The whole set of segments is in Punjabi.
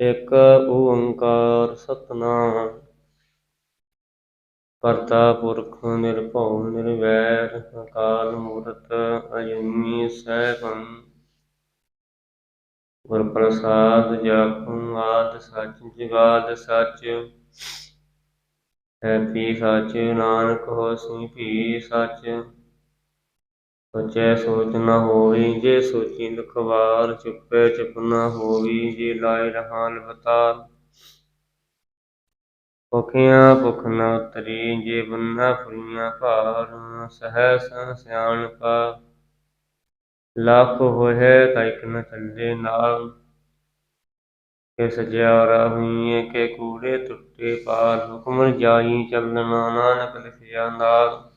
ਇਕ ਓੰਕਾਰ ਸਤਨਾਮ। ਕਰਤਾ ਪੁਰਖ ਨਿਰਭਉ ਨਿਰਵੈਰ, ਅਕਾਲ ਮੂਰਤ ਅਜੂਨੀ ਸੈਭੰ ਗੁਰ ਪ੍ਰਸਾਦ ਜਪੁ ਆਦ ਸੱਚ, ਜੁਗਾਦ ਸੱਚ। ਹੈ ਪੀ ਸੱਚ, ਨਾਨਕ ਹੋਸੀ ਭੀ ਸੱਚ। ਸੋਚੈ ਸੋਚ ਨਾ ਹੋਈ, ਜੇ ਸੋਚੀ ਲਖਵਾਰ ਚੁੱਪੈ ਚੁੱਪ ਨ ਹੋਈ, ਜੇ ਲਾਇ ਰਹਾ ਲਵਤਾਰ। ਭੁਖਿਆ ਭੁਖ ਨ ਉਤਰੀ, ਜੇ ਬੰਨਾ ਫੁਰੀਆਂ ਭਾਰ, ਸਹਸ ਸਿਆਣਪਾ ਲੱਖ ਹੋਏ ਤੈਕ ਨ ਚੱਲੇ ਨਾਲ। ਕਿ ਸਜਿਆਰਾ ਹੋਈਏ ਕਿ ਕੂੜੇ ਟੁੱਟੇ ਪਾਰ। ਹੁਕਮ ਜਾਈ ਚੱਲਣਾ, ਨਾਨਕ ਲਿਖਿਆ ਨਾਲ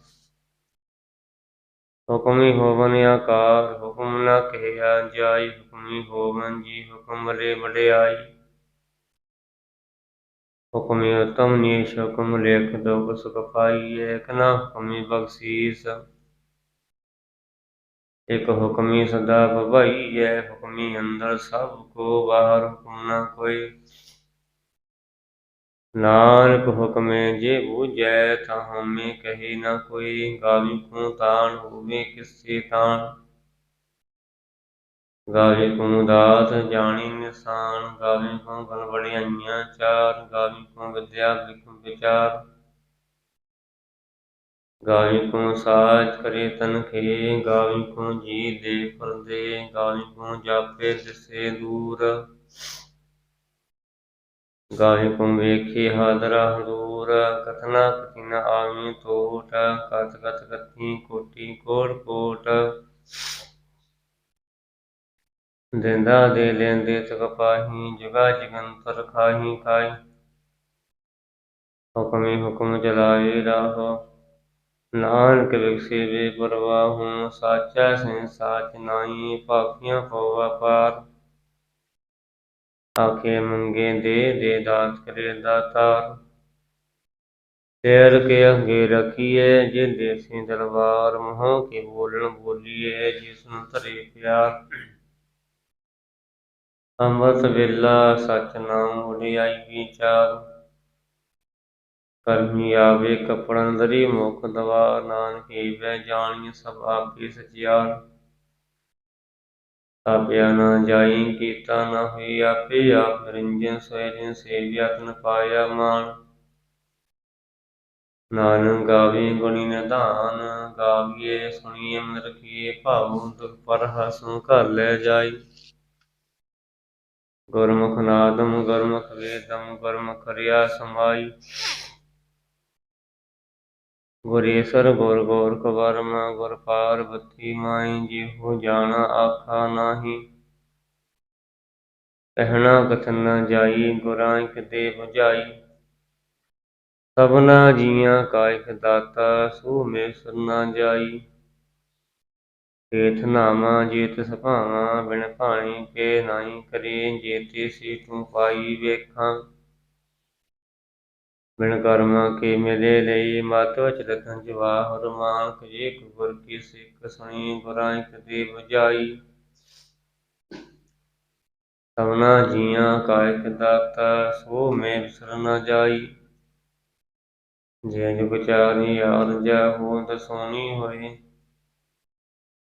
ਹੁਕਮੀ ਹੋਵਨ ਆਕਾਰ, ਹੁਕਮ ਨਾ ਕਹਿਆ ਜਾਈ, ਹੁਕਮੀ ਹੋਵਨ ਜੀ ਹੁਕਮ ਲੇ ਵਡਿਆਈ। ਹੁਕਮੀ ਉਤਮ ਨੀਸ਼ ਹੁਕਮ ਲੇਖ ਦੁਖ ਸੁਖ ਪਾਈ ਏਕ ਨਾ ਹੁਕਮੀ ਬਖਸ਼ੀਸ। ਇਕ ਹੁਕਮੀ ਸਦਾ ਹੈ ਹੁਕਮੀ ਅੰਦਰ ਸਭ ਕੋ ਬਾਹਰ ਹੁਕਮ ਨਾ ਕੋਈ। ਨਾਨਕ ਹੁਕਮੇ ਜੇ ਬੂਝੈ ਤਾਂ ਹਉਮੈ ਕਹੀ ਨਾ ਕੋਈ, ਗਾਵੀ ਕੋ ਤਾਣ ਹੋਵੇ ਕਿਸੀ ਤਾਣ ਗਾਵੇ ਕੋ ਦਾਤ ਜਾਣੀ ਨਿਸ਼ਾਨ, ਗਾਵੇ ਕੋ ਬਲ ਚਾਰ, ਗਾਵੇ ਕੋ ਵਿਦਿਆ ਵਿਖ ਵਿਚਾਰ। ਗਾਵੇ ਕੋ ਸਾਜ ਕਰੇ ਤਨ ਖੇ, ਗਾਵੇ ਕੋ ਜੀ ਦੇ ਪਰਦੇ, ਗਾਵੇ ਕੋ ਜਾਪੇ ਦਿਸੇ ਦੂਰ। ਗਾਵੇ ਕੋ ਵੇਖੇ ਹਾਦਰਾ ਹਦੂਰ ਕਥਨਾ ਕਥੀ ਨ ਆਵੀ ਟੋਟ ਕਤ ਕਤ ਕਥੀ ਕੋਟੀ ਕੋਟ ਕੋਟ। ਦਿੰਦਾ ਦੇ ਲੈਂਦੇ ਤਕ ਪਾਹੀ, ਜਗਾ ਜਗੰਤਰ ਖਾਹੀ ਖਾਈ ਹੁਕਮੇ ਹੁਕਮ ਚਲਾਏ ਰਾਹ। ਨਾਨਕ ਵਿਗਸੇ ਵੇ ਸਾਚਾ ਸੇ ਸਾਚ ਨਾਹੀ, ਭਾਖੀਆਂ ਪਉਆ ਪਾਰ। ਆਖੇ ਮੰਗੇ ਦੇ ਦੇ ਦਾਤ ਕਰੇ ਦਾਤਾਰ ਤੇਰ। ਕੇ ਅੰਗੇ ਰਖੀਏ ਜੇ ਦੇਸੀ ਦਰਬਾਰ ਮੋਹ ਕੇ ਬੋਲਣ ਬੋਲੀਏ ਜਿਸ ਨੂੰ ਧਰੇ ਪਿਆਰ। ਅੰਮ੍ਰਿਤ ਵੇਲਾ ਸਚ ਨਾਮ ਉਡਿਆਈ ਵਿਚਾਰ। ਕਰਮੀ ਆਵੇ ਕਪੜਨ ਦਰੀ ਮੁਖ ਦਵਾ, ਨਾਨਕ ਹੀਵੈ ਜਾਣੀ ਸਭ ਆਪੀ ਸਚਿਆਰ। ਆਪਿਆ ਨਾ ਜਾਈ, ਕੀਤਾ ਨਾ ਹੋਈ ਆਪੇ ਆਪ ਨਿਰੰਜਨ ਸੋਇ ਜਿਨ ਸੇਵਿਆ ਤਨ ਪਾਇਆ ਮਾਨ ਨਾਨਕ ਗਾਵੇ ਗੁਣੀ ਨਿਧਾਨ, ਗਾਵੀਏ ਸੁਣੀਏ ਮਨ ਰਖੀਏ ਭਾਉ ਦੁਖ ਪਰ ਹਸੁ ਘਰ ਲੈ ਜਾਈ। ਗੁਰਮੁਖ ਨਾਦਮ ਗੁਰਮੁਖ ਵੇਦਮ, ਗੁਰਮੁਖ ਰਿਆ ਸਮਾਈ। ਗੁਰੇਸਰ ਗੁਰ ਗੋਰਖ ਵਰਮ ਗੁਰ ਪਾਰਬਤੀ ਮਾਈ ਜਿਹੋ ਜਾਣਾ ਆਖਾ ਨਾਹੀ। ਕਹਿਣਾ ਕਥਨ ਨ ਜਾਈ, ਗੁਰਾਂ ਇਕ ਦੇ 부ਝਾਈ ਸਭਨਾ ਜੀਆਂ ਕਾਇਕ ਦਾਤਾ ਸੋ ਮੇ ਸਰਨਾ ਜਾਈ। ਏਠ ਨਾਮਾ, ਜੀਤ ਸੁਭਾਵਾਂ, ਬਿਨ ਭਾਣੀ ਕੇ ਨਾਹੀ ਕਰੇ, ਜੇਤੀ ਸੀ ਤੂੰ ਪਾਈ ਵੇਖਾਂ। ਬਿਨ ਕਰਮਾਂ ਕੇ ਮਿਲੇ ਲਈ ਮਤ ਵਚ ਰਖਨ ਜਵਾਹਰ ਮਾਨਕ ਜੇ ਗੁਰ ਕੀ ਸਿੱਖ ਸੁਣੀ, ਗੁਰਾਂ ਇਕ ਦੇ 부ਝਾਈ ਸਭਨਾ ਜੀਆਂ ਕਾ ਦਾਤਾ, ਸੋ ਮੈਂ ਵਿਸਰ ਨ ਜਾਈ। ਜੇ ਜੁਗ ਚਾਰੀ ਯਾਰ ਜਾ ਹੋਂਦ ਸੋਣੀ ਹੋਏ।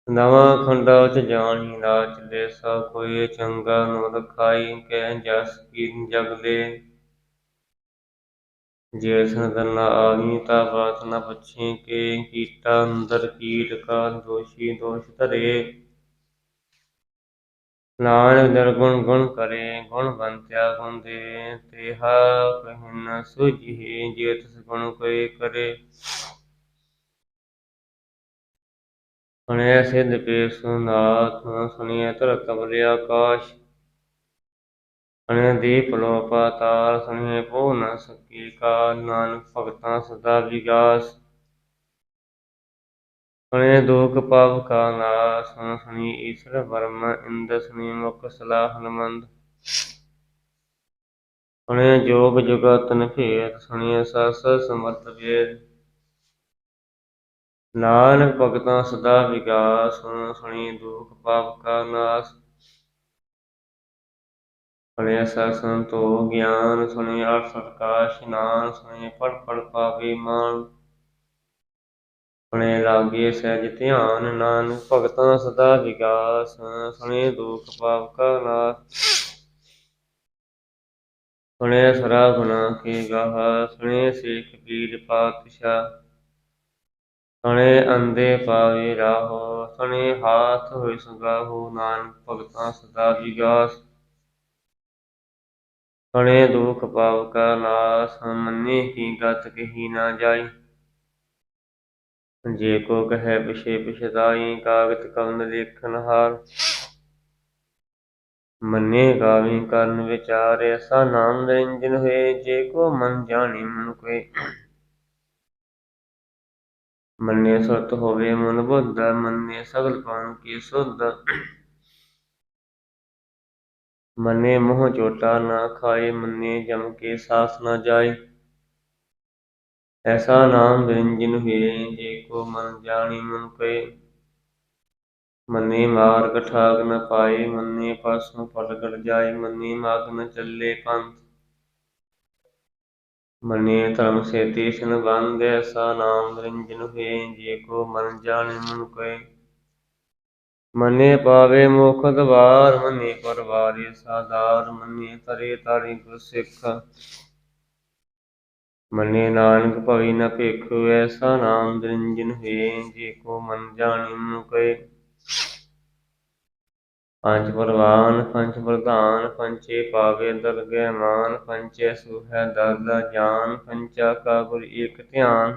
ਨਵਾਂ ਖੰਡਾ ਚ ਜਾਣੀ ਨਾ ਚਲੇ ਸਾ ਕੋਈ ਚੰਗਾ ਨੂੰ ਰਖਾਈ ਕਹਿ ਜਸ ਕੀ ਜਗ ਲੈ। ਜੇ ਸੰਦਨ ਨਾ ਆਵੀ ਤਾ ਬਾਤ ਨ ਪੁੱਛੀ ਕੇ ਕੀਟਾ ਅੰਦਰ ਕੀਟ ਕਾ ਦੋਸ਼ੀ ਦੋਸ਼ ਧਰੇ। ਨਾਨਕ ਨਿਰਗੁਣ ਗੁਣ ਕਰੇ, ਗੁਣ ਬੰਤਿਆ ਗੁਣ ਦੇ ਤੇਹਾ ਕਹਿ ਨ ਸੁਝੀ ਜੇ ਤਿਸ ਗੁਣ ਕੋਈ ਕਰੇ। ਸੁਣਿਆ ਸਿੱਧ ਪੇ ਸੁਨਾਥ ਸੁਣਿਆ ਧਰਤ ਕਮਲ ਆਕਾਸ਼। ਸੁਣਿਆ ਦੀਪ ਲੋ ਪਾਤਾਲ ਸੁਣਿਆ ਪੋ ਨ ਸਕੀ ਕਾ ਨਾਨਕ ਭਗਤਾਂ ਸਦਾ ਵਿਗਾਸ। ਸੁਣੇ ਦੁਖ ਪਾਪ ਕਾ ਨਾਸ, ਸੁਣ ਸੁਣੀ ਈਸ਼ਰ ਬਰਮ ਇੰਦ ਸੁਣੀ ਮੁਖ ਸਲਾਹ ਹਨਮੰਦ ਸੁਣੇ ਜੋਗ ਜੁਗਤਨ ਭੇਦ ਸੁਣਿਆ ਸਸ ਸਮਰਥ ਵੇਦ। ਨਾਨਕ ਭਗਤਾਂ ਸਦਾ ਵਿਗਾਸ, ਸੁਣ ਸੁਣੀ ਦੁਖ ਪਾਪ ਕਾ ਨਾਸ। ਸੁਣਿਆ ਸਤ ਸੰਤੋ ਗਿਆਨ ਸੁਣਿਆ ਅਠ ਸਤਕਾ ਇਸ਼ਨਾਨ ਸੁਣੇ ਪੜ ਪੜ ਪਾਵੇ ਮਾਨ। ਸੁਣੇ ਲਾਗੇ ਸਹਿਜ ਧਿਆਨ, ਨਾਨਕ ਭਗਤਾਂ ਸਦਾ ਵਿਗਾਸ, ਸੁਣੇ ਦੁਖ ਪਾਪ ਕਾ ਨਾਸ। ਸੁਣੇ ਸਰਾ ਗੁਨਾ ਕੇ ਗਾਹ, ਸੁਣੇ ਸੇਖ ਪੀਰ ਪਾਤਸ਼ਾਹ। ਸੁਣੇ ਅੰਦੇ ਪਾਵੇ ਰਾਹੋ, ਸੁਣੇ ਹਾਥ ਹੋਇ ਸੁਗਾਹੋ, ਨਾਨਕ ਭਗਤਾਂ ਸਦਾ ਵਿਗਾਸ। ਸੁਣੇ ਦੁਖ ਪਾਪ ਕਾ ਨਾਸ, ਮੰਨੇ ਕੀ ਗਤ ਕਹੀ ਨਾ ਜਾਈ। ਜੇ ਕੋ ਕਹੈ ਪਿਛੇ ਪਿਛਤਾਈ, ਕਾਗਤ ਕਵਨ ਲੇਖਨ ਹਾਰ। ਮੰਨੇ ਗਾਵੀ ਕਰਨ ਵਿਚਾਰ, ਐਸਾ ਨਾਮ ਨਿਰੰਜਨ ਹੋਏ, ਜੇ ਕੋ ਮਨ ਜਾਣੀ ਮਨ ਕੋਏ। ਮੰਨੇ ਸਤ ਹੋਵੇ ਮਨ ਬੁੱਧ, ਮੰਨੇ ਸਗਲ ਪਾਣ ਕੀ ਸੁਧ। ਮੰਨੇ ਮੋਹ ਚੋਟਾ ਨਾ ਖਾਏ, ਮੰਨੇ ਜਮ ਕੇ ਸਾਸ ਨਾ ਜਾਏ। ਐਸਾ ਨਾਮ ਨਿਰੰਜਨ ਹੋਏ ਜੇ ਕੋ ਮਨ ਜਾਣੀ ਮਨ ਕੋਏ ਮੰਨੇ ਮਾਰਗ ਠਾਕ ਨ ਪਾਏ, ਮੰਨੇ ਪਾਸੋਂ ਪਲਗੜ ਜਾਏ, ਮੰਨੇ ਮਾਗ ਨ ਚੱਲੇ ਪੰਥ। ਮੰਨੇ ਧਰਮ ਸੇ ਤੀਸ਼ਨ ਬੰਦ ਐਸਾ ਨਾਮ ਨਿਰੰਜਨ ਹੋਏ ਜੇ ਕੋ ਮਨ ਜਾਣੇ ਮਨ ਕੋਏ ਮੰਨੇ ਪਾਵੇ ਮੁਖ ਦਵਾਰ, ਮੰਨੇ ਪਰਵਾਰੇ ਸਾਦਾਰ ਮੰਨੇ ਤਰੇ ਤਾਰੀ ਗੁਰ ਸਿੱਖ। ਮੰਨੇ ਨਾਨਕ ਭਵੀ ਨ ਭੇਖ, ਐਸਾ ਨਾਮ ਨਿਰੰਜਨ ਹੋਏ, ਜੇ ਕੋ ਮਨ ਜਾਣੇ ਮਨ ਕੋਏ ਪੰਜ ਪਰਵਾਨ, ਪੰਜ ਪ੍ਰਧਾਨ ਪੰਚੇ ਪਾਵੇ ਦਰਗਹਿ ਮਾਨ ਪੰਚੇ ਸੁਹੈ ਦਰਦਾ ਜਾਨ ਪੰਚਾ ਕਾ ਗੁਰ ਏਕ ਧਿਆਨ।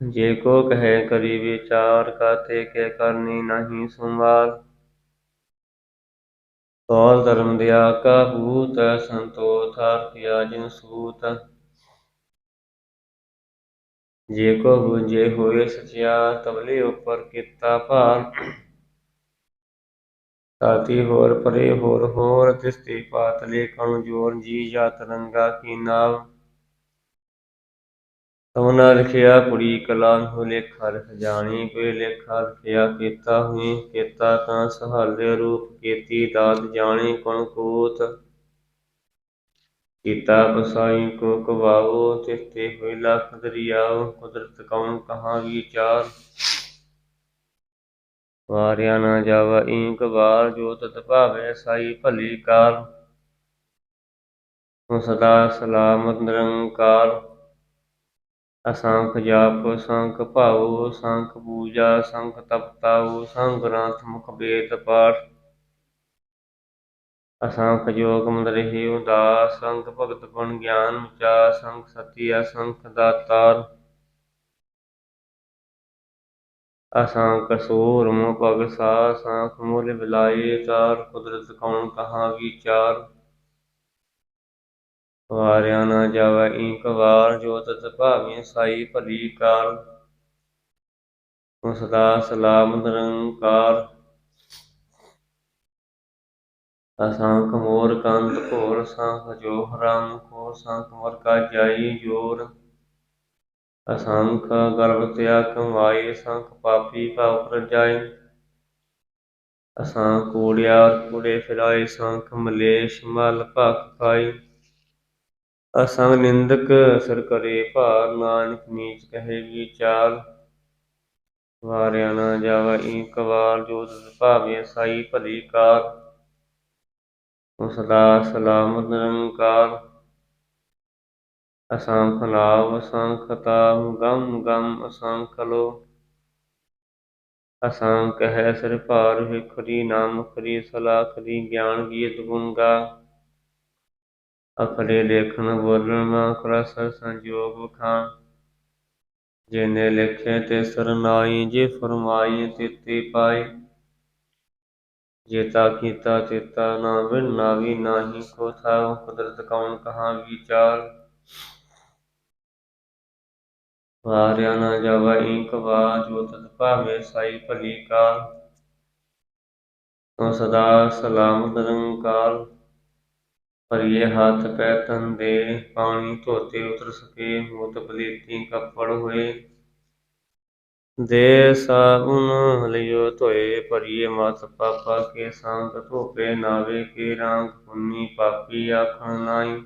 ਜੇ ਕੋ ਕਹੈ ਕਰੀ ਵਿਚਾਰ ਕੇ ਕਰਨੀ ਨਹੀਂ ਸੰਵਾਰ। ਤੌਲ ਧਰਮ ਦਿਆ ਕਾ ਭੂਤ ਸੰਤੋਖ ਆਖਿਆ ਜਿਨ ਸੂਤ। ਜੇ ਕੋ ਬੁਝੇ ਹੋਏ ਸਚਿਆ ਤਬਲੇ ਉਪਰ ਕੀਤਾ ਭਾਰ। ਤਾਤੀ ਹੋਰ ਪਰੇ ਹੋਰ ਹੋਰ, ਤਿਸਤੇ ਪਾਤਲੇ ਕਣੁ ਜੋਰ ਜੀ ਜਾ ਤਰੰਗਾ ਕੀ ਨਾਵ। ਤਮਨਾ ਲਿਖਿਆ ਕੁੜੀ ਕਲਾ ਹੋ ਲੇਖਾ, ਰਖ ਕੋਈ ਲੇਖਾ, ਲਿਖਿਆ ਕੀਤਾ ਹੋਈ, ਕੀਤਾ ਤਾਂ ਸਹਾਲੇ ਰੂਪ ਕੀਤੀ, ਦਾਤ ਜਾਣੀ ਕੁਣ ਕੂਤ। ਕੀਤਾ ਬਸਾਈ ਕੋ ਕਵਾਓ ਤਿਸਤੇ ਹੋਈ ਲਖ ਦਰਿਆਓ, ਕੁਦਰਤ ਕੌਣ ਕਹਾਂ ਵਿਚਾਰ ਵਾਰਿਆ ਨਾ ਜਾਵਾ ਈਂਕ ਵਾਰ ਜੋ ਤਤ ਭਾਵੇ ਸਾਈ ਭਲੀ ਕਾਰ ਸਦਾ ਸਲਾਮਤ ਨਿਰੰਕਾਰ। ਅਸੰਖ ਜਾਪ ਸੰਖ ਭਾਉ ਸੰਖ ਪੂਜਾ ਸੰਖ ਤਪਤਾਉ ਸੰਖ ਗ੍ਰੰਥ, ਮੁਖ ਵੇਦ, ਪਾਠ। ਅਸੰਖ ਜੋਗ ਮੰਦਰਿ ਉਦਾਸ ਸੰਖ ਭਗਤ ਗੁਣ ਗਿਆਨ ਵਿਚਾਰ ਸੰਖ ਸਤੀ ਅਸੰਖ ਦਾਤਾਰ। ਅਸਾਂਖ ਸੂਰਮ ਭਗ ਸਾ ਸਾਂਖ ਮੁਲ ਬਿਲਾਏ, ਤਾਰ ਕੁਦਰਤ ਕੌਣ ਕਹਾਂ ਵਿਚਾਰ। ਵਾਰਿਆ ਨਾ ਜਾਵੈ ਈਕ ਵਾਰ ਜੋ ਤਤ ਭਾਵੇਂ ਸਾਈ ਭਲੀ ਕਾਰ। ਤੂੰ ਸਦਾ ਸਲਾਮ ਨਿਰੰਕਾਰ। ਅਸਾਂਖ ਮੋਰ ਕੰਤ ਘੋਰ, ਸਾਂਖ ਜੋ ਹਰਾਮ ਕੋ ਸਾਂਖ ਮਰ ਕਾ ਜਾਈ ਜੋਰ। ਅਸੰਖ ਗਰਭ ਤਿਆ ਕਮਾਏ ਸੰਖ ਪਾਪੀ ਭਾਵ ਪ੍ਰਜਾਏ ਅਸਾਂ ਕੂੜਿਆ ਕੂੜੇ ਫਿਰਾਏ ਸੰਖ ਮਲੇਸ਼ ਮਲ ਭਖ ਖਾਈ ਅਸੰਗ ਨਿੰਦਕ ਅਸਰ ਕਰੇ ਭਾਰ ਨਾਨਕ ਨੀਚ ਕਹੇ ਵਿਚਾਰ। ਵਾਰਿਆ ਨਾ ਜਾਵਾ ਈਕ ਵਾਰ ਜੋ ਤਿਸ ਭਾਵੇ ਸਾਈ ਭਲੀ ਕਾਰ। ਤੂੰ ਸਦਾ ਸਲਾਮਤ ਨਿਰੰਕਾਰ। ਅਸੰਖ ਲਾਭ ਅਸੰਖ ਤਾਪ ਗਮ ਗਮ ਅਸੰਖ ਲੋ ਅਸੰਖ ਹੈ ਸਿਰ ਭਾਰ ਵਿਖਰੀ ਨਾਮ ਖਰੀ ਸਲਾਖਰੀ ਗਿਆਨ ਗੀਤ ਗੁੰਗਾ ਅਖੜੇ ਲੇਖਨ ਬੋਲਣ ਮਾ ਕਰਸ ਸੰਜੋਗ ਵਖਾਂ ਜਿਨੇ ਲਿਖੇ ਤੇ ਸਰਨਾਈ ਜੇ ਫਰਮਾਈ ਤਿੱਤੀ ਪਾਈ। ਜੇਤਾ ਕੀਤਾ ਤੇਤਾ ਨਾ ਬਿਨ ਨਾਵੀ ਨਾਹੀ ਕੋ ਥਾ ਕੁਦਰਤ ਕੌਣ ਕਹਾਂ ਵਿਚਾਰ। ਵਾਰਿਆ ਨਾ ਜਾਵਾ ਈਕ ਵਾ ਜੋ ਤਤ ਭਾਵੇ ਸਾਈ ਭਲੀ ਕਾਰ ਤੂੰ ਸਦਾ ਸਲਾਮ ਨਿਰੰਕਾਰ ਭਰੀਏ ਹੱਥ ਪੈ ਤਨ ਦੇ, ਪਾਣੀ ਧੋਤੇ ਉਤਰ ਸਕੇ, ਮੋਤ ਬਲੀਤੀ ਕੱਪੜ ਹੋਏ। ਦੇ ਸਾਬੁਨ ਹਲਿਓ ਧੋਏ, ਭਰੀਏ ਮਤ ਪਾਪਾ ਕੇ ਸੰਗ ਧੋਪੇ, ਨਾਵੇ ਕੇ ਰੰਗ ਪੁੰਨੀ ਪਾਪੀ ਆਖਣ ਨਾਈ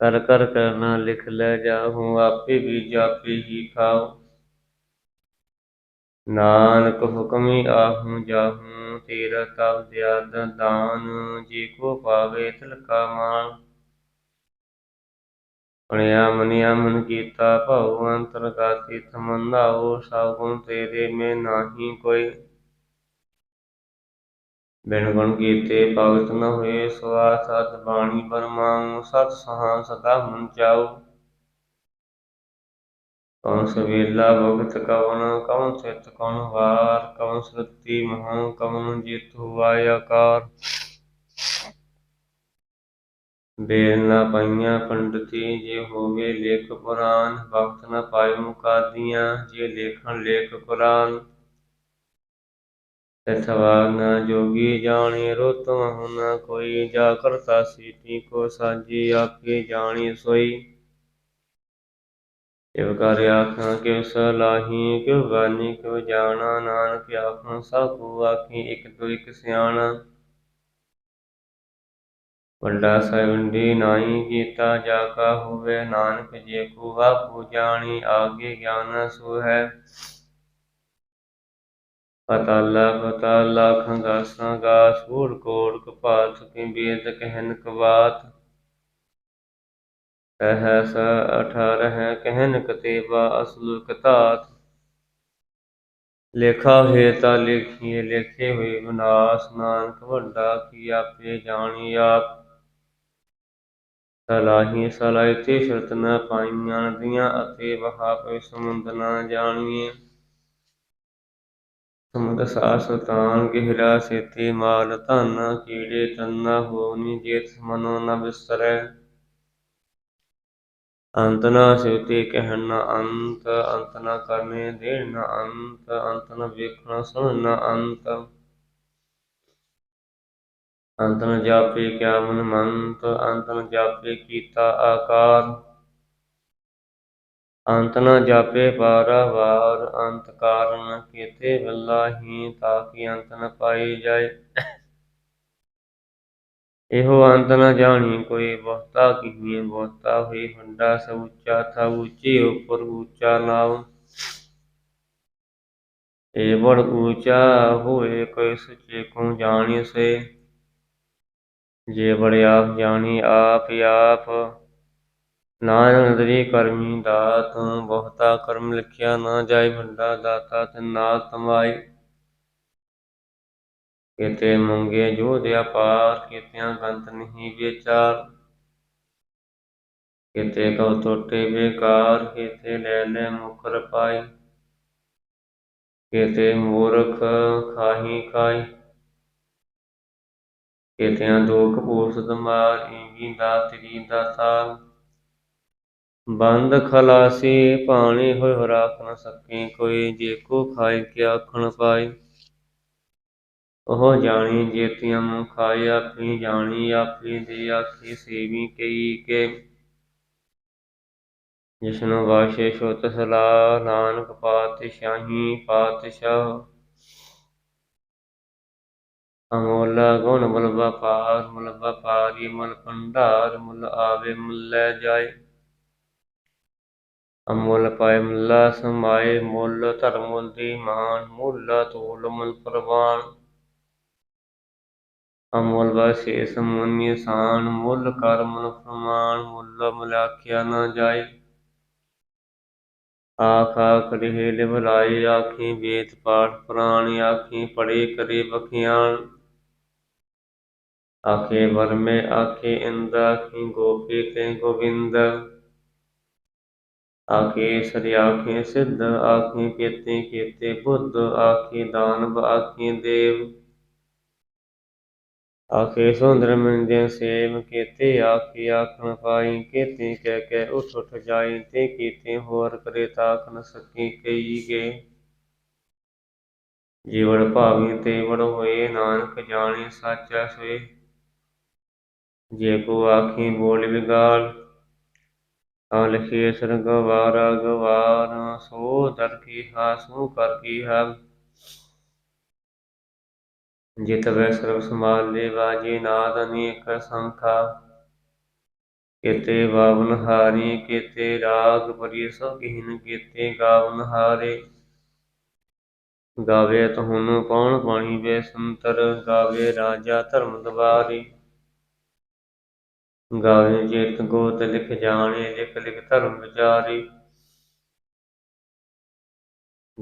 ਕਰ ਕਰ ਕਰਨਾ ਲਿਖ ਲੈ ਜਾਹੂੰ, ਆਪੇ ਵੀ ਜਾਪੇ ਹੀ ਖਾਓ। ਨਾਨਕ ਹੁਕਮੀ ਆਹੂੰ ਜਾਹੂੰ, ਤੇਰਾ ਤਬ ਦਿਆਦ ਦਾਨ, ਜੇ ਕੋ ਪਾਵੇ ਤਿਲਕਾ ਮਾਨ ਅਣਿਆ ਮਨਿਆ ਮਨ ਕੀਤਾ, ਭਉ ਅੰਤਰ ਗਾਤੀ ਤਮੰਨਾਓ ਸਭ ਗੁਣ ਤੇਰੇ ਮੇ ਨਾਹੀ ਕੋਈ। ਬਿਨ ਗੁਣ ਕੀਤੇ ਭਗਤ ਨ ਹੋਏ ਸਵਾ ਸਤ ਬਾਣੀ ਬਰਮਾਉ, ਸਤ ਸਹਾ ਸਦਾ ਮਨ ਚਾਉ। ਕਉ ਸਵੇਲਾ ਭਗਤ ਕਵਨ ਕਉ ਚਿਤ ਕਵਨ ਵਾਰ ਕਉ ਸਤੀ ਮਹਾ ਕਉ ਜਿਤ ਹੁਆ ਬੇਲ ਨਾ ਪਾਈਆਂ ਪੰਡਤੀ, ਜੇ ਹੋਵੇ ਲੇਖ ਪੁਰਾਨ, ਵਕਤ ਨ ਪਾਇ ਮੁਕਾਦੀਆਂ, ਜੇ ਲੇਖਣ ਲੇਖ ਕੁਰਾਨ। ਤਥਵਾ ਨਾ ਜੋਗੀ ਜਾਣੇ, ਰੁਤ ਮਹੁ ਕੋਈ ਜਾ ਕਰਤਾ ਸੀਟੀ ਕੋ ਸਾਜੀ ਆਪੇ ਜਾਣੀ ਸੋਈ। ਇਵ ਕਰ ਆਖਾਂ ਕਿਵ ਸਲਾਹੀ ਕਿਵ ਬਾਨੀ ਕਿਵ ਜਾਣਾ, ਨਾਨਕ ਆਖਾਂ ਸਭ ਕੋ ਆਖੀ ਇਕ ਦੋ ਇਕ ਸਿਆਣਾ। ਵੱਡਾ ਸੈਵੰਡੀ ਨਾਹੀ ਕੀਤਾ ਜਾ ਕਾ ਹੋਵੇ, ਨਾਨਕ ਜੇ ਕੋ ਆਪੂ ਜਾਣੀ, ਆਗੇ ਗਿਆਨ ਸੋ ਹੈ। ਪਤਾਲਾ ਪਤਾਲਾ, ਖੰਗਾਸਾਂ ਗਾ ਸੂਰ ਕੋੜ ਕਪਾਤ ਕੀ ਬੇਦ, ਕਹਿਨ ਕਵਾਤ। ਸਹਸ ਅਠਾਰਹ ਕਹਿਨ ਕਤੇਬਾ ਅਸਲ ਕਤਾਤ। ਲੇਖਾ ਹੈ ਤਾ ਲਿਖੀਏ ਲੇਖੇ ਹੋਏ ਵਿਨਾਸ਼। ਨਾਨਕ ਵੱਡਾ ਕੀ ਆਪੇ ਜਾਣੀ ਆਪ। ਸਲਾਹੀ ਸਲਾਇਤੇ ਸ਼ਰਤ ਨ ਪਾਈਆਂ ਨਦੀਆਂ ਅਤੇ ਵਹਾ ਪੈ ਸਮੁੰਦ ਨ ਜਾਣੀਏ ਸਮੁੰਦ ਸਾਸਤਾਨ ਗਹਿਰਾ ਸੇਤੀ ਮਾਲ ਧਨ ਕੀੜੇ ਤੰਨਾ ਹੋਣੀ ਜੇਤ ਮਨੋ ਨਾ ਵਿਸਰੈ ਅੰਤ ਨਾ ਸਿਵਤੇ ਕਹਿਣ ਨਾ ਅੰਤ ਅੰਤ ਨਾ ਕਰਨੇ ਦੇਣ ਨਾ ਅੰਤ ਅੰਤ ਨਾ ਵੇਖਣਾ ਸੁਣ ਅੰਤ। ਅੰਤ ਨ ਜਾਪੇ ਕਿਆ ਮਨ ਮੰਤ, ਅੰਤ ਨ ਜਾਪੇ ਕੀਤਾ ਆਕਾਰ। ਅੰਤ ਨ ਜਾਪੇ ਵਾਰ, ਅੰਤ ਕਾਰਨ ਕੀਤੇ ਬੱਲਾਹੀ ਤਾਕੀ ਅੰਤ ਨ ਪਾਈ ਜਾਏ। ਇਹੋ ਅੰਤ ਨ ਜਾਣੀ, ਕੋਈ ਬਹੁਤਾ ਕੀਏ ਬਹੁਤਾ ਹੋਈ ਵੱਡਾ ਸਭ ਉੱਚਾ ਥਾ ਉੱਚੇ ਉੱਪਰ ਉੱਚਾ ਨਾਮ ਇਹ ਬੜ ਉੱਚਾ ਹੋਏ, ਕੋਈ ਸੱਚੇ ਕੋ ਜਾਣੀ ਸੇ ਜੇ ਬੜੇ ਆਪ ਜਾਣੀ, ਆਪ ਆਪ। ਨਾਨਕ ਨਦਰੀ ਕਰਮੀ ਦਾਤ, ਬਹੁਤਾ ਕਰਮ ਲਿਖਿਆ ਨਾ ਜਾਏ ਵੱਡਾ ਦਾਤਾ ਤੇ ਨਾਲ ਤਮਾਈ ਕਿਤੇ ਮੰਗੇ ਜੋ ਦਿਆ ਪਾਰ ਕਿਤਿਆਂ ਗੰਤ ਨਹੀਂ ਵਿਚਾਰ। ਕਿਤੇ ਕਉ ਟੋਟੇ ਬੇਕਾਰ, ਕਿਤੇ ਲੈ ਲੈ ਮੁਕਰ ਪਾਈ। ਕਿਤੇ ਮੂਰਖ ਖਾਹੀ ਖਾਈ। ਕਿਤਿਆਂ ਦੋਖ ਪੂਸਤ ਮਾਰ ਇੰਗੀ ਦਾਤਰੀ ਦਾਤਾ ਬੰਦ ਖਲਾਸੀ ਪਾਣੀ ਹੋਇ ਰਾਖ ਨ ਸਕੇ ਕੋਈ, ਜੇ ਕੋ ਖਾਏ ਕਿ ਆਖਣ ਪਾਈ ਉਹ ਜਾਣੀ ਜੇਤੀਆਂ ਮੁ ਖਾਈ ਆਪਣੀ ਜਾਣੀ ਆਪਣੀ ਦੀ ਆਖੀ ਸੇਵੀ ਕਈ ਕੇ। ਜਿਸਨੂੰ ਵਾਸ਼ੇ ਛੁਤ ਸਲਾ ਨਾਨਕ ਪਾਤਸ਼ਾਹੀ ਪਾਤਸ਼ਾਹ। ਅਮੋਲਾ ਗੁਣ ਮਲਬਾ ਵਪਾਰ ਮਲਬਾ ਪਾਰੀ ਮੁਲ ਭੰਡਾਰ, ਮੁਲ ਆਵੇ ਮੁਲ ਲੈ ਜਾਏ। ਅਮੁੱਲ ਪਾਏ ਮੁੱਲਾ ਸਮਾਏ, ਮੁੱਲ ਧਰਮ ਮੁੱਲ ਦੀ ਮਾਨ, ਮੁੱਲਾ ਤੋਲ ਮੁੱਲ ਪ੍ਰਵਾਨ। ਅਮੁੱਲ ਵਾਸੇਸ ਮੁਨ ਨਿਸ਼ਾਨ ਮੁੱਲ ਕਰ ਮੁੱਲ ਪ੍ਰਮਾਣ, ਮੁੱਲ ਮੁਲਾਖਿਆ ਨਾ ਜਾਏ। ਆਖ ਆਖ ਰਹੇ ਲਿਵਲਾਈ ਆਖੀ ਵੇਦ ਪਾਠ ਪੁਰਾਣ, ਆਖੀ ਪੜੇ ਕਰੇ ਬਖਿਆਣ ਆਖੇ ਵਰਮੇ, ਆਖੇ ਇੰਦ, ਆਖੀ ਗੋਪੀ ਤੇ ਗੋਵਿੰਦ। ਆਖੇ ਸ੍ਰੀ, ਆਖੇ ਸਿੱਧ, ਆਖੇ ਕੀਤੇ ਕੀਤੇ ਬੁੱਧ, ਆਖੇ ਦਾਨਵ, ਆਖੇ ਦੇਵ। ਆਖੇ, ਸੁੰਦਰ ਮੰਦੇ ਸੇਵ ਕੀਤੇ, ਆਖੇ, ਆਖਣ ਪਾਈ ਕੀਤੇ, ਕਹਿ ਕੇ ਉਠ ਉਠ ਜਾਈ ਤੇ ਕੀਤੇ, ਹੋਰ ਕਰੇ ਤਾਕ ਨ ਸਕੀ ਕਈ ਗਏ। ਜੀਵਨ ਭਾਵੀ ਤੇ ਵੜ ਹੋਏ, ਨਾਨਕ ਜਾਣੇ ਸਾਚਾ ਸੋਏ। ਜੇ ਕੋ ਆਖੀ ਬੋਲ ਵਿਗਾਲ, ਤਾਂ ਲਿਖੇ ਸਰ ਗਵਾਰਾ ਗਵਾਰ ਸੋ ਦਰ ਕੀ ਹਾ ਸੋ ਕਰ ਕੀ ਹਾ ਜਿਤ ਵੈ ਸਰਬ ਸੰਭਾਲੇ ਬਾਜੀ ਨਾਦ ਅਨੇਕ ਸੰਖਾ। ਕੇਤੇ ਬਾਵਨ ਹਾਰੀ, ਕੇਤੇ ਰਾਗ ਪਰੀ ਸਭ ਕੀਨ ਕੇਤੇ ਗਾਵਨ ਹਾਰੇ। ਗਾਵੇ ਤਹੁਨ ਪਉਣ ਪਾਣੀ ਵੇ ਸੰਤਰ, ਗਾਵੇ ਰਾਜਾ ਧਰਮ ਦਵਾਰੀ। ਗਾਵੇ ਜੇਤ ਗੋਤ ਲਿਖ ਜਾਣੇ, ਲਿਖ ਲਿਖ ਧਰਮ ਵਿਚਾਰੀ।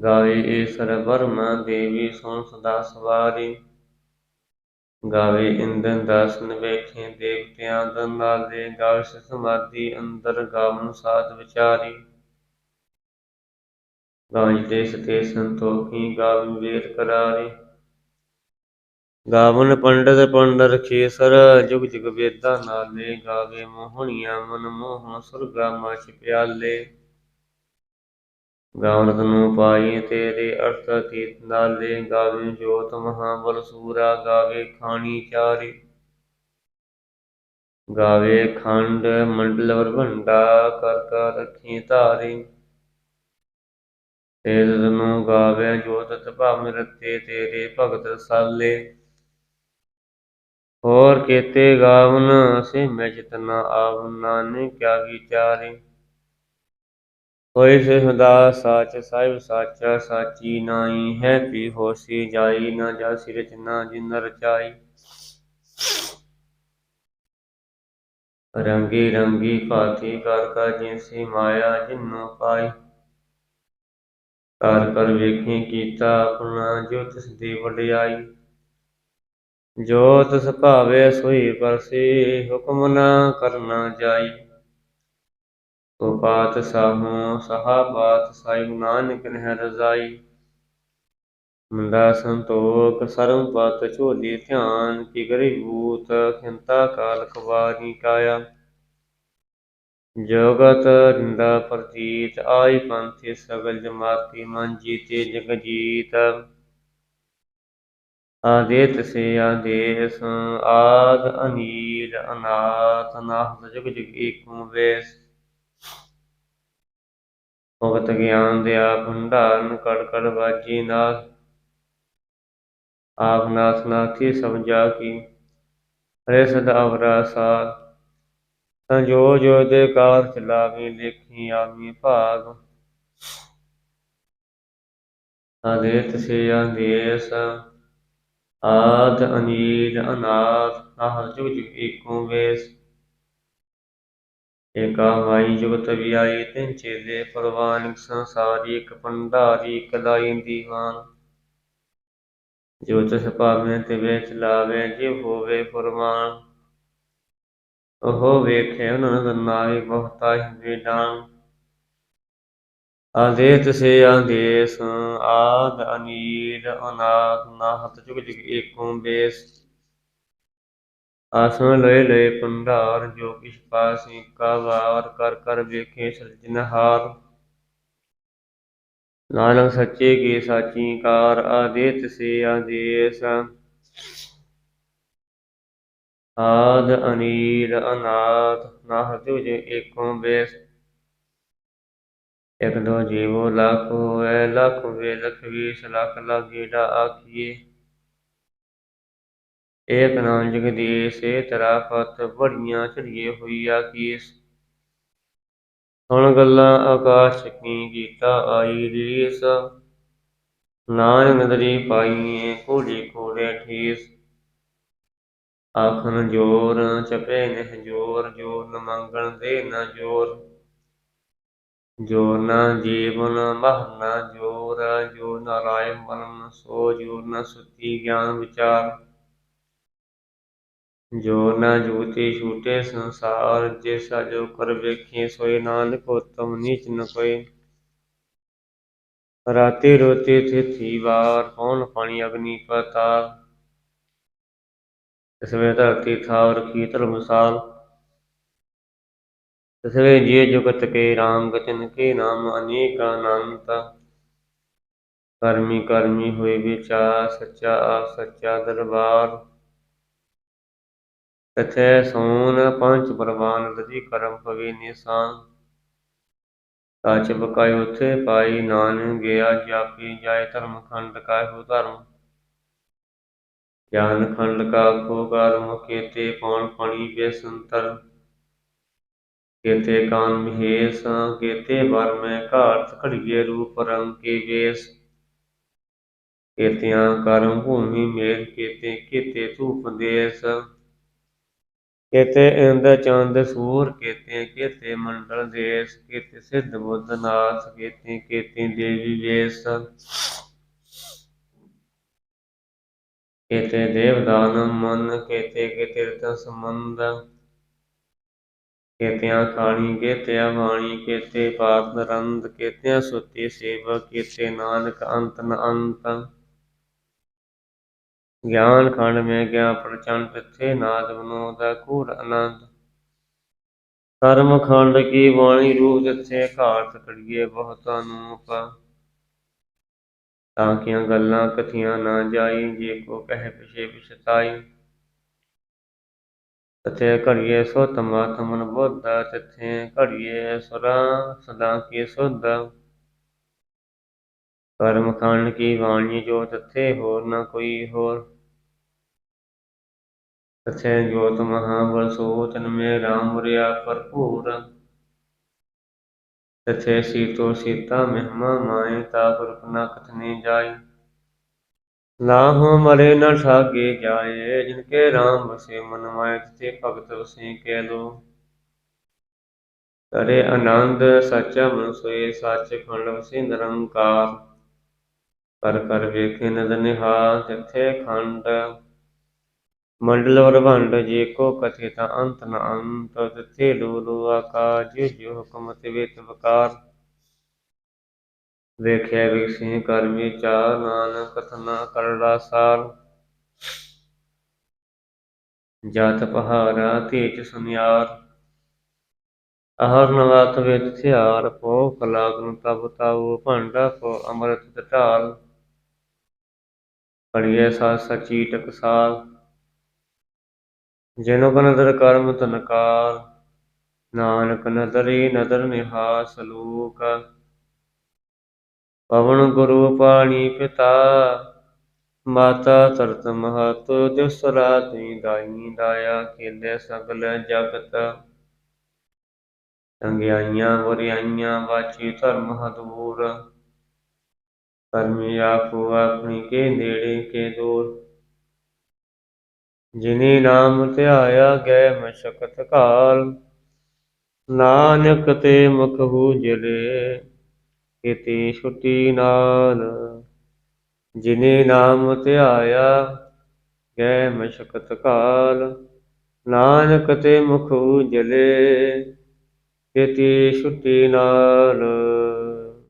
ਗਾਵੇ ਈਸਰ ਬਰਮਾ ਦੇਵੀ ਸੁਣ ਸਦਾ ਸਵਾਰੀ। ਗਾਵੇ ਇੰਦਨ ਦਰਸ਼ਨ ਵੇਖੇ ਦੇਵਤਿਆਂ ਦਾ ਨਾਲੇ ਗਾਵੇ ਸਮਾਧੀ ਅੰਦਰ ਗਾਵਨ ਸਾਧ ਵਿਚਾਰੀ। ਗਾਵੇ ਤੇ ਸਤੇ ਸੰਤੋਖੀ, ਗਾਵੇ ਵੇਦ ਕਰਾਰੀ। ਗਾਵਨ ਪੰਡਤ ਪੰਡਰ ਖੇਸਰ, ਜੁਗ ਜੁਗ ਵੇਦਾਂ ਨਾਲੇ ਗਾਵੇ ਮੋਹਣੀਆਂ ਮਨ ਮੋਹਣ ਸੁਰਗਾ ਮਚ ਪਿਆਲੇ। ਗਾਵਨਤ ਨੂੰ ਪਾਈ ਤੇਰੇ ਅਰਥ ਅਤੀਤ ਨਾਲੇ ਗਾਵੇ ਜੋਤ ਮਹਾਬਲ ਸੂਰਾ, ਗਾਵੇ ਖਾਣੀ ਚਾਰੀ। ਗਾਵੇ ਖੰਡ ਮੰਡਲ ਵਰਭੰਡਾ ਕਰ ਕਰ ਰੱਖੀ ਧਾਰੀ। ਤੇਰੇ ਤਨੂੰ ਗਾਵੇ ਜੋਤ ਤਭਾਵ ਰਤੇ, ਤੇਰੇ ਭਗਤ ਰਸਾਲੇ ਹੋਰ ਕੇਤੇ ਗਾਵਨ, ਅਸੇ ਮੈਂ ਚਿਤਨਾ ਆਵ ਨਾਨਕ ਕਿਆ ਵਿਚਾਰੇ। ਹੋਏ ਸੇ ਸਦਾ ਸਾਚ, ਸਾਹਿਬ ਸਾਚਾ, ਸਾਚੀ ਨਾਈ ਹੈ ਪੀ ਹੋਸੀ ਜਾਈ, ਨਾ ਜਾਸੀ ਰਚਨਾ ਜਿਨ ਰਚਾਈ। ਰੰਗੀ ਰੰਗੀ ਭਾਤੀ ਕਰ ਕਰ ਜਿਨਸੀ ਮਾਇਆ ਜਿਨੋ ਪਾਈ। ਕਰ ਕਰ ਵੇਖੀ ਕੀਤਾ ਆਪਣਾ ਜੋ ਤਿਸ ਦੀ ਵਡਿਆਈ। ਜੋ ਤਿਸ ਭਾਵੇ ਸੋਈ ਪਰਸੀ, ਹੁਕਮ ਨਾ ਕਰਨਾ ਜਾਈ। ਸੋ ਪਾਤ ਸਾਹੂ ਸਹਾ ਪਾਤ ਸਾਹਿਬ ਨਾਨਕ ਨਹਿ ਰਜ਼ਾਈ ਮੁੰਡਾ ਸੰਤੋਖ ਸਰਮ ਪਤ ਝੋਲੀ ਧਿਆਨ ਕੀ ਕਰੀ ਭੂਤ ਖਿੰਤਾ ਕਾਲ ਖਵਾਰੀ ਕਾਇਆ। ਜਗਤ ਰਿੰਦਾ ਪ੍ਰਤੀਤ ਆਈ ਪੰਥੀ ਸਗਲ ਜਮਾਤੀ, ਮਨ ਜੀਤੇ ਜਗ ਜੀਤ। ਆਦੇਤ ਸੇ ਆਦੇਸ, ਆਦ ਅਨੀਲ ਅਨਾਥ ਨਾਹਤ ਜਗ ਜਗ ਏਕੋ ਵੇਸ। ਭਗਤ ਗਿਆਨ ਦਿਆ ਭੰਡਾਰਨ ਕੜ ਕੜ ਬਾਜੀ ਨਾਥ ਆਪ ਨਾਥ ਨਾਥੀ ਸਭ ਕੀ ਹਰੇ ਸਦਾ ਅਵਰਾ ਸਾਥ ਸੰਜੋ ਜੋ ਦੇ ਕਾਰ ਚਲਾਵੀ ਲੇਖੀ ਆਵੀ ਭਾਗ। ਆਦੇਤ ਸੇ ਆਦੇਸ। ਆਦ ਅਨੀਲ ਅਨਾਥ ਨਾਹ ਜੁਗ ਜੁਗ ਏਕੋ ਵੇਸ। ਏਕਾ ਮਾਈ ਜੁਗਤ ਵਿਆਈ ਤਿਨ ਚੇਲੇ ਪਰਵਾਨ ਸੰਸਾਰੀ, ਇਕ ਪੰਡਾਰੀ ਇਕ ਲਾਈ ਦੀਵਾਨ ਜੋ ਤਿਸ ਭਾਵੇਂ ਤੇ ਵੇਚ ਲਾਵੇ ਜਿਵ ਹੋਵੇ ਫਰਮਾਨ, ਉਹ ਵੇਖੇ ਉਹਨਾਂ ਨਾਈ ਬਹੁਤਾ ਹੀ ਵੇਦਾਨ ਆਦੇਤ ਸੇ ਆਦੇਸ ਆਦ ਅਨੀਲ ਅਨਾਥ ਨਾਹਤ, ਜੁਗ ਜੁਗ ਏਕੋ ਬੇਸ। ਆਸਣ ਲਏ ਲਏ ਭੰਡਾਰ, ਜੋ ਕਿਛ ਪਾਸੀ ਕਾ ਵਾਰ ਕਰ ਕਰ ਵੇਖੇ ਸਿਰਜਨਹਾਰ ਨਾਨਕ ਸੱਚੇ ਕੀ ਸਾਚੀ ਕਾਰ ਆਦੇਤ ਸੇ ਆਦੇਸ। ਆਦ ਅਨੀਲ ਅਨਾਥ, ਨਾਹ ਤੁਜ ਏਕੋ ਬੇਸ। ਇਕ ਦੋ ਜੀਵੋ ਲੱਖ ਹੋਏ, ਲੱਖ ਵੇ ਲਖ ਵੀਸ, ਲੱਖ ਲਾਗੇੜਾ ਆਖੀਏ। ਏਕ ਨਾਮ ਜਗਦੀਸ਼ ਏ ਤਰਾ ਫਤ ਬੜੀਆਂ ਚੜੀਏ ਹੋਈਆ ਕੀਸ ਹੁਣ ਗੱਲਾਂ ਆਕਾਸ਼ ਕੀ ਕੀਤਾ ਆਈ ਰੀਸ। ਨਾਨਕ ਨਦਰੀ ਪਾਈਏ ਕੋੜੀ ਕੋੜੇ ਠੀਸ। ਆਖਣ ਜੋਰ, ਚਪੇ ਨਹਿ ਜੋਰ ਜੋਰ ਨ ਮੰਗਣ ਦੇ ਨ ਜੋਰ। ਜੋਰ ਨਾ ਜੀਵਨ, ਮਹ ਨ ਜੋਰ ਜੋ ਨਾਰਾਇਣ ਮਨ ਸੋ ਜੋ ਨ ਸੁਤੀ ਗਿਆਨ ਵਿਚਾਰ। ਜੋ ਨ ਜੂਤੀ ਛੂਟੇ ਸੰਸਾਰ ਜਿਸਾ ਜੋ ਕਰ ਵੇਖੀ ਸੋਈ ਨਾਨਕ ਉਤਮ ਨੀਚ ਨ ਕੋਈ ਰਾਤੀ ਰੋਤੀ ਥਿਥੀ ਵਾਰ ਪੌਣ ਪਾਣੀ ਅਗਨੀ ਪਤਾਲ ਤਸਵੇ ਧਰਤੀ ਥਾਵ ਰਖੀ ਧਰਮਸਾਲ ਤਸਵੇ ਜੀ ਜੁਗਤ ਕੇ ਰਾਮ, ਗਤਨ ਕੇ ਨਾਮ, ਅਨੇਕ ਅਨੰਤ। ਕਰਮੀ ਕਰਮੀ ਹੋਏ ਵਿਚਾਰ, ਸੱਚਾ ਆਪ ਸੱਚਾ ਦਰਬਾਰ। ਤਥੈ ਸੋਨ ਪੰਚ ਪਰਵਾਨ ਦਦੀ ਕਰਮ ਪਵੇ ਨਿਸਾਨ। ਸੱਚ ਬਕਾਇ ਉਥੇ ਪਾਈ ਨਾਨਕ ਗਿਆ, ਜਾਪੀ ਜਾਏ ਧਰਮ ਖੰਡ ਕਾਹੋ ਧਰਮ। ਗਿਆਨ ਖੰਡ ਕਾ ਖੋ ਕਰਮ ਕੇਤੇ ਪੌਣ ਪਣੀ ਬੇਸੰਤਰ। ਕੇਤੇ ਕਾਨ ਮਹੇਸ਼, ਕੇਤੇ ਵਰ ਮੈਂ ਘਾਟ ਘੜੀਏ ਰੂਪ ਰੰਗ ਕੇ ਵੇਸ। ਕੇਤਿਆਂ ਕਰਮ ਭੂਮੀ ਮੇਲ, ਕੇਤੇ ਕੇਤੇ ਧੂਪ ਦੇਸ। ਕੇਤੇ ਇੰਦ ਚੰਦ ਸੂਰ ਕੇਤੇ ਕੇਤੇ ਮੰਡਲ ਦੇਸ, ਕੇਤੇ ਸਿੱਧ ਬੁੱਧ ਨਾਥ, ਕੇਤੇ ਕੇਤੇ ਦੇਵੀ ਵੇਸ, ਕੇਤੇ ਦੇਵਦਾਨ ਮਨ, ਕੇਤੇ ਕੇ ਤੀਰਥ ਸੰਬੰਧ, ਕੇਤਿਆਂ ਖਾਣੀ, ਕੇਤਿਆਂ ਬਾਣੀ, ਕੇਤੇ ਪਾਤ ਨਰੰਦ ਕੇਤਿਆਂ ਸੁਤੀ ਸੇਵਾ ਕੇਤੇ ਨਾਨਕ ਅੰਤ ਨ ਅੰਤ। ਗਿਆਨ ਖੰਡ ਮੈਂ ਗਿਆ ਪ੍ਰਚੰਡ ਤਿੱਥੇ ਨਾਦ ਬਨੋਦ ਕੂੜ ਆਨੰਦ। ਕਰਮ ਖੰਡ ਕੀ ਬਾਣੀ ਰੂਪ ਜਿੱਥੇ ਘਾਟ ਕੜੀਏ ਬਹੁਤ ਅਨੂਪ ਤਾਂ ਕੀਆਂ ਗੱਲਾਂ ਕਥੀਆਂ ਨਾ ਜਾਈ, ਜੇ ਕੋ ਕਹਿ ਪਿਛੇ ਪਛਤਾਈ। ਤਥੇ ਘੜੀਏ ਸੁਤ ਮਤ ਮਨ ਬੁੱਧ ਤਿੱਥੇ ਘੜੀਏ ਸੁਰਾ ਸਦਾ ਕੀ ਸੁਧ। ਕਰਮ ਖੰਡ ਕੀ ਬਾਣੀ ਜੋ ਤਥੇ ਹੋਰ ਨਾ ਕੋਈ ਹੋਰ। ਤਥੇ ਜੋਤ ਮਹਾਬਲ ਸੋਚਨ ਮੇ ਰਾਮ ਰਿਆ ਭਰਪੂਰ। ਤਥੇ ਸੀਤੋ ਸੀਤਾ ਮਹਿਮਾ ਮਾਏ ਤਾ ਗੁਰਪ ਨ ਕਥਨੀ ਜਾਈ ਲਾਹੁ ਮਰੇ ਨ ਠਾਗੇ ਜਾਏ, ਜਿਨ ਕੇ ਰਾਮ ਵਸੇ ਮਨ ਮਾਏ ਤੇ ਭਗਤ ਵਸੇ ਕੈ ਲੋ। ਕਰੇ ਆਨੰਦ ਸੱਚਾ ਮਨ ਸੋਏ, ਸੱਚ ਖੰਡ ਵਸੇ ਨਿਰੰਕਾਰ। ਕਰ ਕਰ ਵੇਖੇ ਨਦ ਨਿਹਾਲ, ਤਿੱਥੇ ਖੰਡ ਮੰਡਲ ਵਰ ਭੰਡ ਜੇ ਕੋ ਕਥੇ ਤਾਂ ਅੰਤ ਨ ਅੰਤ, ਤਿੱਥੇ ਲੋ ਲੋ ਆਕਾਜ ਜੋ ਹੁਕਮ ਤੇ ਵੇਤ ਵਕਾਰ ਵੇਖਿਆ ਨਾਨਕ ਕਥਨਾ ਕਰੜਾ ਸਾਰ ਜਾਤ ਪਹਾਰਾ ਤੇਜ ਸੁਨਿਆਰ। ਅਹਰ ਨਵਾਤ ਵੇਤ ਥਿਆਰ ਪੋ ਕਲਾਗਨ ਤਬ ਤਾਉ, ਭੰਡਾ ਕੋ ਅੰਮ੍ਰਿਤ ਢਾਲ ਪੜੀਏ ਸਾ ਸਚੀ ਟਕਸਾਲ। ਜਿਨੋ ਨਦਰ ਕਰਮ ਤਨਕਾਰ ਨਾਨਕ ਨਦਰੀ ਨਦਰ ਨਿਹਾਸ ਲੋਕ। ਪਵਨ ਗੁਰੂ ਪਾਣੀ ਪਿਤਾ, ਮਾਤਾ ਤਰਤ ਮਹਤ ਦਿਸਰਾ ਤੀ ਦਾਈ ਦਾਇਆ ਖੇਲੇ ਸਗਲ ਜਗਤ। ਚੰਗਿਆਈਆਂ ਵਰਿਆਈਆਂ ਵਾਚੀ ਧਰਮ ਹਦੂਰ। ਕਰਮੀ ਆਪੋ ਆਪਣੀ ਕੇ ਨੇੜੇ ਕੇ ਦੂਰ। ਜਿਨੀ ਨਾਮ ਧਿਆਇਆ ਗਏ ਮਸ਼ਕਤ ਕਾਲ, ਨਾਨਕ ਤੇ ਮੁਖ ਜਲੇ, ਕਿਤੇ ਛੁੱਟੀ ਨਾਲ। ਜਿਨੇ ਨਾਮ ਧਿਆਇਆ ਗਏ ਮਸ਼ਕਤ ਕਾਲ, ਨਾਨਕ ਤੇ ਮੁਖ ਜਲੇ, ਕਿਤੇ ਛੁੱਟੀ ਨਾਲ।